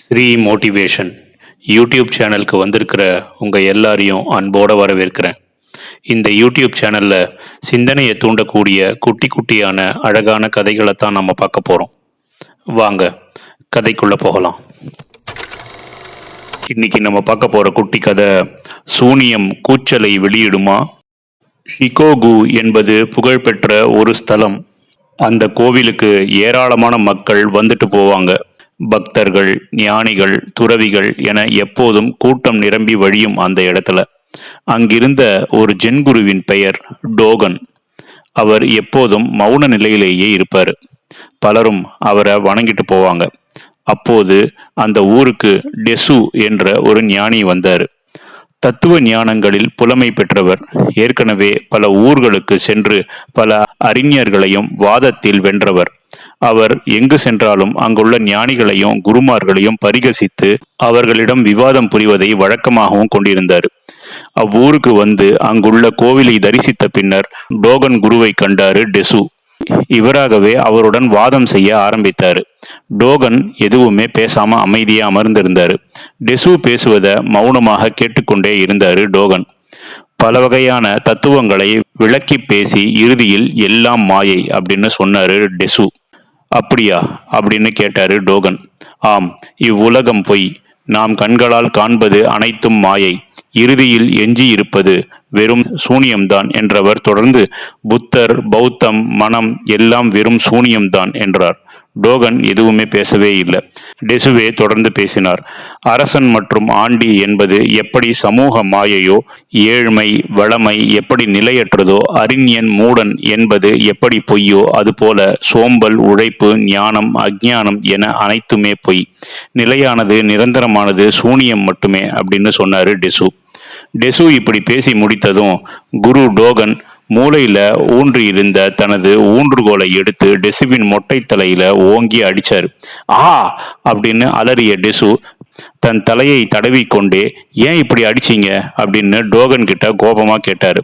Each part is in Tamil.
ஸ்ரீ மோட்டிவேஷன் யூடியூப் சேனலுக்கு வந்திருக்கிற உங்கள் எல்லாரையும் அன்போடு வரவேற்கிறேன். இந்த யூடியூப் சேனலில் சிந்தனையை தூண்டக்கூடிய குட்டி குட்டியான அழகான கதைகளை தான் நம்ம பார்க்க போகிறோம் வாங்க கதைக்குள்ளே போகலாம். இன்னைக்கு நம்ம பார்க்க போகிற குட்டி கதை சூனியம் கூச்சலை வெளியிடுமா? ஷிகோகு என்பது புகழ்பெற்ற ஒரு ஸ்தலம். அந்த கோவிலுக்கு ஏராளமான மக்கள் வந்துட்டு போவாங்க. பக்தர்கள் ஞானிகள் துறவிகள் என எப்போதும் கூட்டம் நிரம்பி வழியும் அந்த இடத்துல. அங்கிருந்த ஒரு ஜென்குருவின் பெயர் டோகன். அவர் எப்போதும் மௌன நிலையிலேயே இருப்பார். பலரும் அவரை வணங்கிட்டு போவாங்க. அப்போது அந்த ஊருக்கு டெசு என்ற ஒரு ஞானி வந்தார். தத்துவ ஞானங்களில் புலமை பெற்றவர். ஏற்கனவே பல ஊர்களுக்கு சென்று பல அறிஞர்களையும் வாதத்தில் வென்றவர். அவர் எங்கு சென்றாலும் அங்குள்ள ஞானிகளையும் குருமார்களையும் பரிகசித்து அவர்களிடம் விவாதம் புரிவதை வழக்கமாகவும் கொண்டிருந்தார். அவ்வூருக்கு வந்து அங்குள்ள கோவிலை தரிசித்த பின்னர் டோகன் குருவை கண்டாரு டெசு. இவராகவே அவருடன் வாதம் செய்ய ஆரம்பித்தார். டோகன் எதுவுமே பேசாம அமைதியா அமர்ந்திருந்தார். டெசு பேசுவத மௌனமாக கேட்டுக்கொண்டே இருந்தாரு டோகன். பல வகையான தத்துவங்களை விளக்கி பேசி இறுதியில் எல்லாம் மாயை அப்படின்னு சொன்னாரு டெசு. அப்படியா? அப்படின்னு கேட்டாரு டோகன். ஆம் இவ்வுலகம் பொய். நாம் கண்களால் காண்பது அனைத்தும் மாயை. இறுதியில் எஞ்சி இருப்பது வெறும் சூனியம்தான் என்றவர் தொடர்ந்து புத்தர் பௌத்தம் மனம் எல்லாம் வெறும் சூனியம்தான் என்றார். டோகன் எதுவுமே பேசவே இல்லை. டெசுவே தொடர்ந்து பேசினார். அரசன் மற்றும் ஆண்டி என்பது எப்படி சமூக மாயையோ ஏழ்மை வளமை எப்படி நிலையற்றதோ அறிஞன் மூடன் என்பது எப்படி பொய்யோ அதுபோல சோம்பல் உழைப்பு ஞானம் அஜ்ஞானம் என அனைத்துமே பொய். நிலையானது நிரந்தரமானது சூனியம் மட்டுமே அப்படின்னு சொன்னாரு டெசு. டெசு இப்படி பேசி முடித்ததும் குரு டோகன் மூளையில ஊன்றி இருந்த தனது ஊன்றுகோலை எடுத்து டெசுவின் மொட்டை தலையில ஓங்கி அடிச்சாரு. ஆ அப்படின்னு அலறிய டெசு தன் தலையை தடவி கொண்டே ஏன் இப்படி அடிச்சீங்க? அப்படின்னு டோகன் கிட்ட கோபமா கேட்டாரு.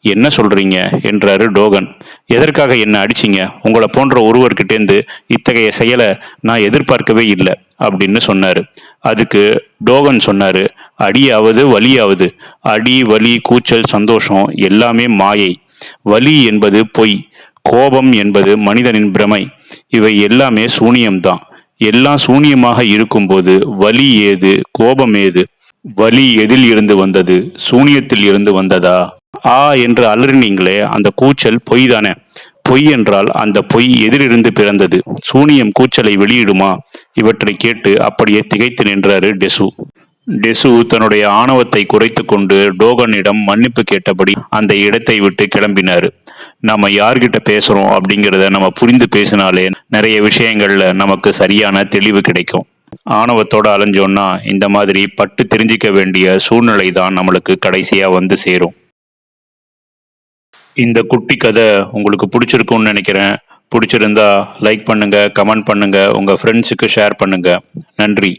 என்ன சொல்றீங்க? என்றாரு டோகன். எதற்காக என்ன அடிச்சீங்க? உங்களை போன்ற ஒருவர்கிட்டேருந்து இத்தகைய செயலை நான் எதிர்பார்க்கவே இல்லை அப்படின்னு சொன்னாரு. அதுக்கு டோகன் சொன்னாரு அடியாவது வலியாவது அடி வலி கூச்சல் சந்தோஷம் எல்லாமே மாயை. வலி என்பது பொய் கோபம் என்பது மனிதனின் பிரமை. இவை எல்லாமே சூனியம்தான். எல்லாம் சூனியமாக இருக்கும்போது வலி ஏது கோபம் ஏது? வலி எதில் இருந்து வந்தது சூனியத்தில் இருந்து வந்ததா? ஆ என்று அலறினீங்களே அந்த கூச்சல் பொய் தானே? பொய் என்றால் அந்த பொய் எதிலிருந்து பிறந்தது? சூனியம் கூச்சலை வெளியிடுமா? இவற்றை கேட்டு அப்படியே திகைத்து நின்றாரு டெசு. டெசு தன்னுடைய ஆணவத்தை குறைத்து கொண்டு டோகனிடம் மன்னிப்பு கேட்டபடி அந்த இடத்தை விட்டு கிளம்பினார். நம்ம யார்கிட்ட பேசுறோம் அப்படிங்கிறத நம்ம புரிந்து பேசினாலே நிறைய விஷயங்கள்ல நமக்கு சரியான தெளிவு கிடைக்கும். ஆணவத்தோட அலைஞ்சோன்னா இந்த மாதிரி பட்டு தெரிஞ்சிக்க வேண்டிய சூழ்நிலை தான் நம்மளுக்கு கடைசியா வந்து சேரும். இந்த குட்டி கதை உங்களுக்கு பிடிச்சிருக்கும்னு நினைக்கிறேன். பிடிச்சிருந்தா லைக் பண்ணுங்க கமெண்ட் பண்ணுங்க உங்க ஃப்ரெண்ட்ஸுக்கு ஷேர் பண்ணுங்க. நன்றி.